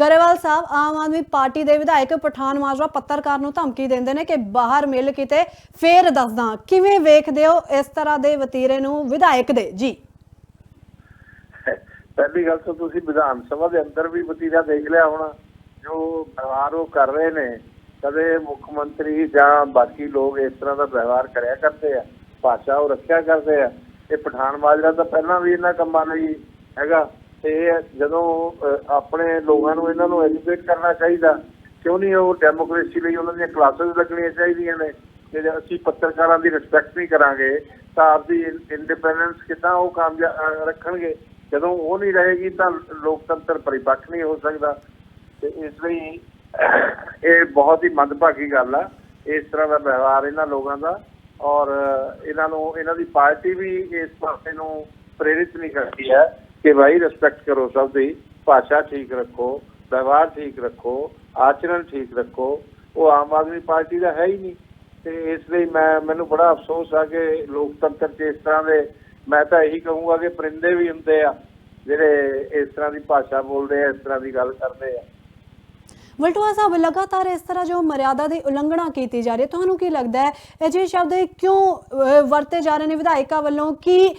ਗਰੇਵਾਲ ਸਾਹਿਬ, Aam Aadmi party ਦੇ ਵਿਧਾਇਕ ਪਠਾਨ ਮਾਜਰਾ ਪੱਤਰਕਾਰ ਨੂੰ ਧਮਕੀ ਦਿੰਦੇ ਨੇ ਕਿ ਬਾਹਰ ਮਿਲ ਕਿਤੇ ਫੇਰ ਦੱਸਦਾ, ਕਿਵੇਂ ਵੇਖਦੇ ਹੋ ਇਸ ਤਰ੍ਹਾਂ ਦੇ ਵਤੀਰੇ ਨੂੰ ਵਿਧਾਇਕ ਦੇ? ਜੀ। ਪਹਿਲੀ ਗੱਲ ਤਾਂ ਤੁਸੀਂ ਵਿਧਾਨ ਸਭਾ ਦੇ ਅੰਦਰ ਵੀ ਵਤੀਰਾ ਦੇਖ ਲਿਆ ਹੋਣਾ, ਜੋ ਵਿਵਹਾਰ ਉਹ ਕਰ ਰਹੇ ਨੇ, ਕਦੇ ਮੁੱਖ ਮੰਤਰੀ ਜਾਂ ਬਾਕੀ ਲੋਕ ਇਸ ਤਰ੍ਹਾਂ ਦਾ ਵਿਵਹਾਰ ਕਰਿਆ ਕਰਦੇ ਆ, ਭਾਸ਼ਾ ਉਹ ਰੱਖਿਆ ਕਰਦੇ ਆ, ਇਹ ਪਠਾਨ ਮਾਜਰਾ ਤਾਂ ਪਹਿਲਾਂ ਵੀ ਇਹਨਾਂ ਕੰਮਾਂ ਲਈ ਹੈਗਾ ਤੇ ਇਹ ਜਦੋਂ ਆਪਣੇ ਲੋਕਾਂ ਨੂੰ ਇਹਨਾਂ ਨੂੰ ਐਜੂਕੇਟ ਕਰਨਾ ਚਾਹੀਦਾ, ਕਿਉਂ ਨਹੀਂ ਉਹ ਡੈਮੋਕ੍ਰੇਸੀ ਲਈ ਉਹਨਾਂ ਦੀਆਂ ਕਲਾਸਿਸ ਲੱਗਣੀਆਂ ਚਾਹੀਦੀਆਂ ਨੇ, ਤੇ ਜੇ ਅਸੀਂ ਪੱਤਰਕਾਰਾਂ ਦੀ ਰਿਸਪੈਕਟ ਨਹੀਂ ਕਰਾਂਗੇ, ਤਾਂ ਆਪਦੀ ਇੰਡੀਪੈਂਡੈਂਸ ਕਿੱਦਾਂ ਉਹ ਕਾਮਯਾਬ ਰੱਖਣਗੇ? ਜਦੋਂ ਉਹ ਨਹੀਂ ਰਹੇਗੀ, ਤਾਂ ਲੋਕਤੰਤਰ ਪਰਿਪੱਕ ਨਹੀਂ ਹੋ ਸਕਦਾ। ਤੇ ਇਸ ਲਈ ਇਹ ਬਹੁਤ ਹੀ ਮੰਦਭਾਗੀ ਗੱਲ ਆ, ਇਸ ਤਰ੍ਹਾਂ ਦਾ ਵਿਵਹਾਰ ਇਹਨਾਂ ਲੋਕਾਂ ਦਾ, ਔਰ ਇਹਨਾਂ ਨੂੰ, ਇਹਨਾਂ ਦੀ ਪਾਰਟੀ ਵੀ ਇਸ ਪਾਸੇ ਨੂੰ ਪ੍ਰੇਰਿਤ ਨਹੀਂ ਕਰਦੀ ਹੈ। ਕਿ ਭਾਈ ਰਿਸਪੈਕਟ ਕਰੋ ਸਭ ਦੀ, ਭਾਸ਼ਾ ਠੀਕ ਰੱਖੋ, ਵਿਵਹਾਰ ਠੀਕ ਰੱਖੋ, ਆਚਰਣ ਠੀਕ ਰੱਖੋ, ਉਹ ਆਮ ਆਦਮੀ ਪਾਰਟੀ ਦਾ ਹੈ ਹੀ ਨਹੀਂ। ਤੇ ਇਸ ਲਈ ਮੈਂ, ਮੈਨੂੰ ਬੜਾ ਅਫਸੋਸ ਆ ਕਿ ਲੋਕਤੰਤਰ 'ਚ ਇਸ ਤਰ੍ਹਾਂ ਦੇ, ਮੈਂ ਤਾਂ ਇਹੀ ਕਹੂੰਗਾ ਕਿ ਪਰਿੰਦੇ ਵੀ ਹੁੰਦੇ ਆ, ਜਿਹੜੇ ਇਸ ਤਰ੍ਹਾਂ ਦੀ ਭਾਸ਼ਾ ਬੋਲਦੇ ਆ, ਇਸ ਤਰ੍ਹਾਂ ਦੀ ਗੱਲ ਕਰਦੇ ਆ। ਵਲਟੋਆ ਸਾਹਿਬ, ਲਗਾਤਾਰ ਇਸ ਤਰ੍ਹਾਂ ਜੋ ਮਰਿਆਦਾ ਦੀ ਉਲੰਘਣਾ ਕੀਤੀ ਜਾ ਰਹੀ ਹੈ, ਤੁਹਾਨੂੰ ਕੀ ਲੱਗਦਾ ਹੈ? ਇਹ ਜਿਹੇ ਸ਼ਬਦ ਕਿਉਂ ਵਰਤੇ ਜਾ ਰਹੇ ਨੇ? ਵਿਧਾਇਕਾਂ ਵੱਲੋਂ ਕਿ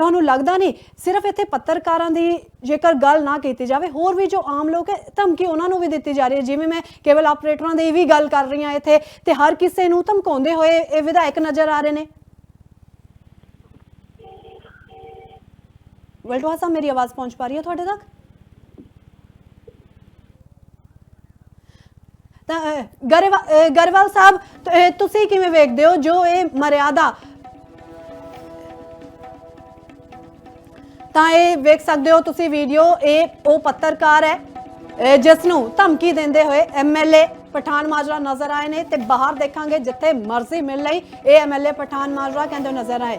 ਤੁਹਾਨੂੰ ਲੱਗਦਾ ਨਹੀਂ, ਸਿਰਫ ਇੱਥੇ ਪੱਤਰਕਾਰਾਂ ਦੀ ਜੇਕਰ ਗੱਲ ਨਾ ਕੀਤੀ ਜਾਵੇ, ਹੋਰ ਵੀ ਜੋ ਆਮ ਲੋਕ ਹੈ, ਧਮਕੀ ਉਹਨਾਂ ਨੂੰ ਵੀ ਦਿੱਤੀ ਜਾ ਰਹੀ ਹੈ। ਜਿਵੇਂ ਮੈਂ ਕੇਵਲ ਆਪਰੇਟਰਾਂ ਦੀ ਵੀ ਗੱਲ ਕਰ ਰਹੀ ਹਾਂ ਇੱਥੇ ਤੇ ਹਰ ਕਿਸੇ ਨੂੰ ਧਮਕਾਉਂਦੇ ਹੋਏ ਇਹ ਵਿਧਾਇਕ ਨਜ਼ਰ ਆ ਰਹੇ ਨੇ। ਵਲਟੋਆ ਸਾਹਿਬ, ਮੇਰੀ ਆਵਾਜ਼ ਪਹੁੰਚ ਪਾ ਰਹੀ ਹੈ ਤੁਹਾਡੇ ਤੱਕ? ਤਾਂ ਗਰੇਵਾਲ ਸਾਹਿਬ ਤੁਸੀਂ ਕਿਵੇਂ ਵੇਖਦੇ ਹੋ ਜੋ ਇਹ ਮਰਿਆਦਾ ਤਾਂ ਇਹ ਵੇਖ ਸਕਦੇ ਹੋ ਤੁਸੀਂ ਵੀਡੀਓ ਇਹ ਉਹ ਪੱਤਰਕਾਰ ਹੈ ਜਿਸ ਨੂੰ ਧਮਕੀ ਦਿੰਦੇ ਹੋਏ ਐਮਐਲਏ ਪਠਾਨ ਮਾਜਰਾ ਨਜ਼ਰ ਆਏ ਨੇ ਤੇ ਬਾਹਰ ਦੇਖਾਂਗੇ ਜਿੱਥੇ ਮਰਜ਼ੀ ਮਿਲ ਲਈ, ਇਹ ਐਮਐਲਏ ਪਠਾਨ ਮਾਜਰਾ ਕਹਿੰਦੇ ਨਜ਼ਰ ਆਏ।